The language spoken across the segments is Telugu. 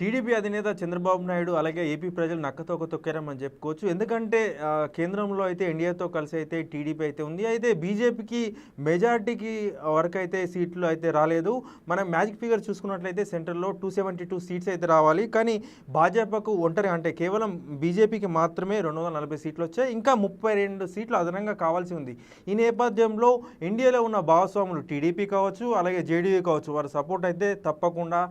టీడీపీ అధినేత చంద్రబాబు నాయుడు అలాగే ఏపీ ప్రజలు నక్కతోక తొక్కారని చెప్పుకోవచ్చు. ఎందుకంటే కేంద్రంలో అయితే ఎన్డీఏతో కలిసి అయితే టీడీపీ అయితే ఉంది. అయితే బీజేపీకి మెజార్టీకి వరకు అయితే సీట్లు అయితే రాలేదు. మనం మ్యాజిక్ ఫిగర్ చూసుకున్నట్లయితే సెంటర్లో టూ సెవెంటీ టూ సీట్స్ అయితే రావాలి. కానీ భాజపాకు ఒంటరి అంటే కేవలం బీజేపీకి మాత్రమే రెండు వందల నలభై సీట్లు వచ్చాయి. ఇంకా ముప్పై రెండు సీట్లు అదనంగా కావాల్సి ఉంది. ఈ నేపథ్యంలో ఇండియాలో ఉన్న భాగస్వాములు టీడీపీ కావచ్చు అలాగే జేడీయూ కావచ్చు వారి సపోర్ట్ అయితే తప్పకుండా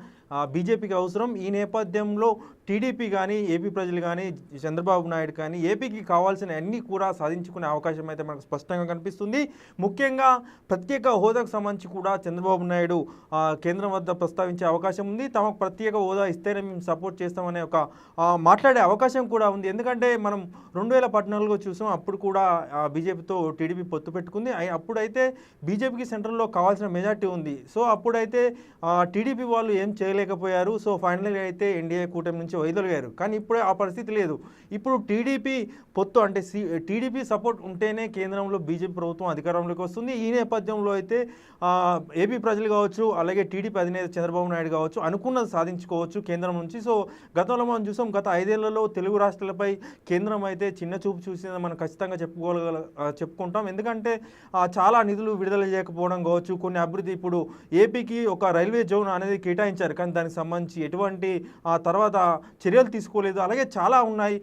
బీజేపీకి అవసరం. ఈ నేపథ్యంలో టీడీపీ కానీ ఏపీ ప్రజలు కానీ చంద్రబాబు నాయుడు కానీ ఏపీకి కావాల్సిన అన్ని కూడా సాధించుకునే అవకాశం అయితే మనకు స్పష్టంగా కనిపిస్తుంది. ముఖ్యంగా ప్రత్యేక హోదాకు సంబంధించి కూడా చంద్రబాబు నాయుడు కేంద్రం వద్ద ప్రస్తావించే అవకాశం ఉంది. తమకు ప్రత్యేక హోదా ఇస్తేనే మేము సపోర్ట్ చేస్తామనే ఒక మాట్లాడే అవకాశం కూడా ఉంది. ఎందుకంటే మనం రెండు వేల పద్నాలుగులో చూసాం. అప్పుడు కూడా బీజేపీతో టీడీపీ పొత్తు పెట్టుకుంది. అప్పుడైతే బీజేపీకి సెంట్రల్లో కావాల్సిన మెజార్టీ ఉంది. సో అప్పుడైతే టీడీపీ వాళ్ళు ఏం చేయలేకపోయారు. సో ఫైనల్గా అయితే ఎన్డీఏ కూటమి నుంచి వైదొలిగారు. కానీ ఇప్పుడే ఆ పరిస్థితి లేదు. ఇప్పుడు టీడీపీ పొత్తు అంటే సి టీడీపీ సపోర్ట్ ఉంటేనే కేంద్రంలో బీజేపీ ప్రభుత్వం అధికారంలోకి వస్తుంది. ఈ నేపథ్యంలో అయితే ఏపీ ప్రజలు కావచ్చు అలాగే టీడీపీ అధినేత చంద్రబాబు నాయుడు కావచ్చు అనుకున్నది సాధించుకోవచ్చు కేంద్రం నుంచి. సో గతంలో మనం చూసాం గత ఐదేళ్ళలో తెలుగు రాష్ట్రాలపై కేంద్రం అయితే చిన్న చూపు చూసిందని మనం ఖచ్చితంగా చెప్పుకోగల చెప్పుకుంటాం. ఎందుకంటే చాలా నిధులు విడుదల చేయకపోవడం కావచ్చు కొన్ని అభివృద్ధి ఇప్పుడు ఏపీకి ఒక రైల్వే జోన్ అనేది కేటాయించారు. కానీ దానికి సంబంధించి ఎటువంటి ఆ తర్వాత చర్యలు తీసుకోలేదు. అలాగే చాలా ఉన్నాయి.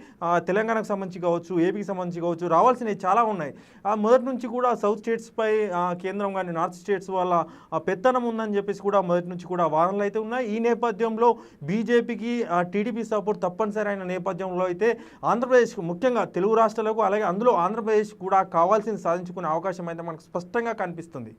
తెలంగాణకు సంబంధించి కావచ్చు ఏపీకి సంబంధించి కావచ్చు రావాల్సినవి చాలా ఉన్నాయి. ఆ, మొదటి నుంచి కూడా సౌత్ స్టేట్స్పై కేంద్రం కానీ నార్త్ స్టేట్స్ వల్ల పెత్తనం ఉందని చెప్పేసి కూడా మొదటి నుంచి కూడా వాదనలు అయితే ఉన్నాయి. ఈ నేపథ్యంలో బీజేపీకి టీడీపీ సపోర్ట్ తప్పనిసరి అయిన నేపథ్యంలో అయితే ఆంధ్రప్రదేశ్ ముఖ్యంగా తెలుగు రాష్ట్రాలకు అలాగే అందులో ఆంధ్రప్రదేశ్ కూడా కావాల్సింది సాధించుకునే అవకాశం అయితే మనకు స్పష్టంగా కనిపిస్తుంది.